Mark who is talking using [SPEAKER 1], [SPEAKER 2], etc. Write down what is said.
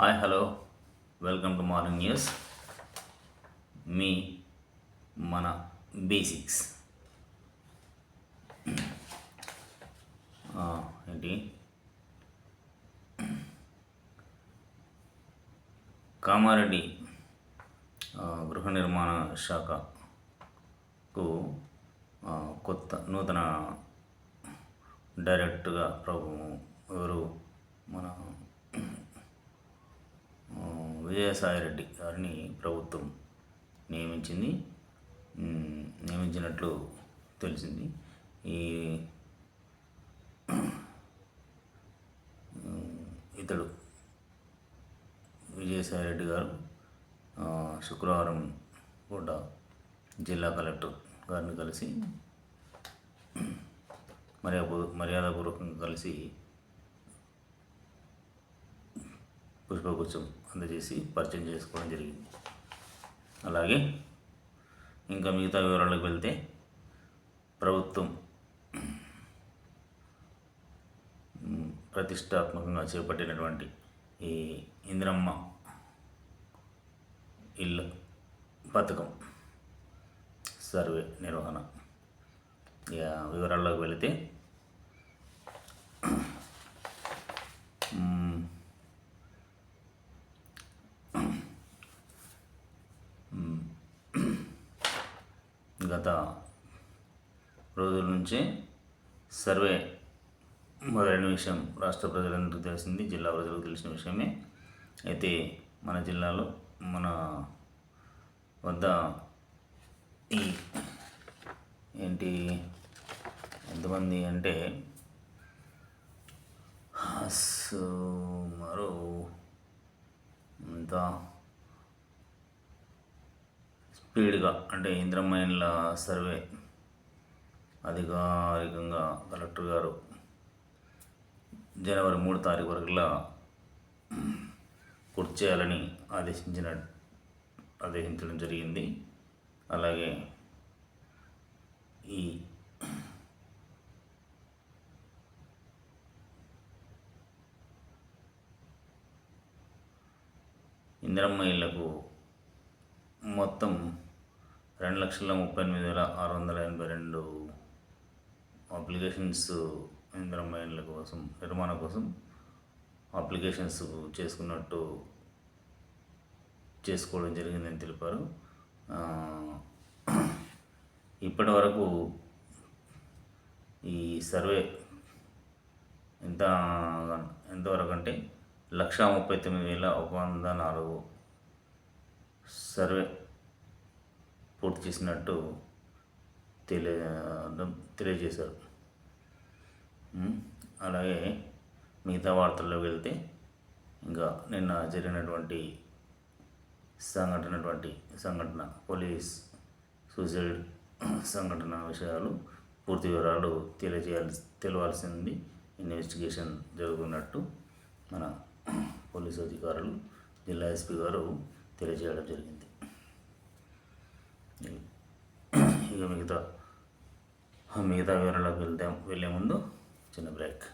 [SPEAKER 1] Hi hello. Welcome to morning news. మీ మన basics. ఏంటి? కామారెడ్డి గృహ నిర్మాణ శాఖకు కొత్త నూతన డైరెక్ట్గా ప్రభు ఎవరు? మన విజయసాయిరెడ్డి గారిని ప్రభుత్వం నియమించింది. నియమించినట్లు తెలిసింది. ఈ ఇతడు విజయసాయిరెడ్డి గారు శుక్రవారం పూట జిల్లా కలెక్టర్ గారిని కలిసి మర్యాద మర్యాదపూర్వకంగా కలిసి పుష్పగుచ్చం అందజేసి పరిచయం చేసుకోవడం జరిగింది. అలాగే ఇంకా మిగతా వివరాలకు వెళ్తే ప్రభుత్వం ప్రతిష్టాత్మకంగా చేపట్టినటువంటి ఈ ఇందిరమ్మ ఇల్లు పథకం సర్వే నిర్వహణ. ఇక వివరాల్లోకి వెళితే గత రోజుల నుంచే సర్వే మొదలైన విషయం రాష్ట్ర ప్రజలందరికీ తెలిసింది జిల్లా ప్రజలకు తెలిసిన విషయమే. అయితే మన జిల్లాలో మన వద్ద ఈ ఏంటి ఎంతమంది అంటే సుమారు ఇంత స్పీడ్గా అంటే ఇంద్రమైన్ల సర్వే అధికారికంగా కలెక్టర్ గారు జనవరి మూడు తారీఖు వరకులా పూర్తి చేయాలని ఆదేశించిన ఆదేశించడం జరిగింది. అలాగే ఈ ఇంద్రమ్మ ఇళ్ళకు మొత్తం రెండు లక్షల ముప్పై ఎనిమిది వేల ఆరు వందల ఎనభై రెండు అప్లికేషన్స్ ఇందిరమ్మ ఇళ్ళ కోసం నిర్మాణం కోసం అప్లికేషన్స్ చేసుకున్నట్టు చేసుకోవడం జరిగిందని తెలిపారు. ఇప్పటి వరకు ఈ సర్వే ఎంత ఎంతవరకు అంటే లక్షా ముప్పై తొమ్మిది వేల ఒక వంద నాలుగు సర్వే పూర్తి చేసినట్టు తెలియ తెలియజేశారు. అలాగే మిగతా వార్తల్లోకి వెళ్తే ఇంకా నిన్న జరిగినటువంటి సంఘటనటువంటి సంఘటన పోలీస్ సూసైడ్ సంఘటన విషయాలు పూర్తి వివరాలు తెలియజేయాల్సి తెలియాల్సింది. ఇన్వెస్టిగేషన్ జరుగుతున్నట్టు మన పోలీస్ అధికారులు జిల్లా ఎస్పీ గారు తెలియజేయడం జరిగింది. ఇక మిగతా మిగతా వివరాలకు వెళ్దాం వెళ్ళే ముందు చిన్న బ్రేక్.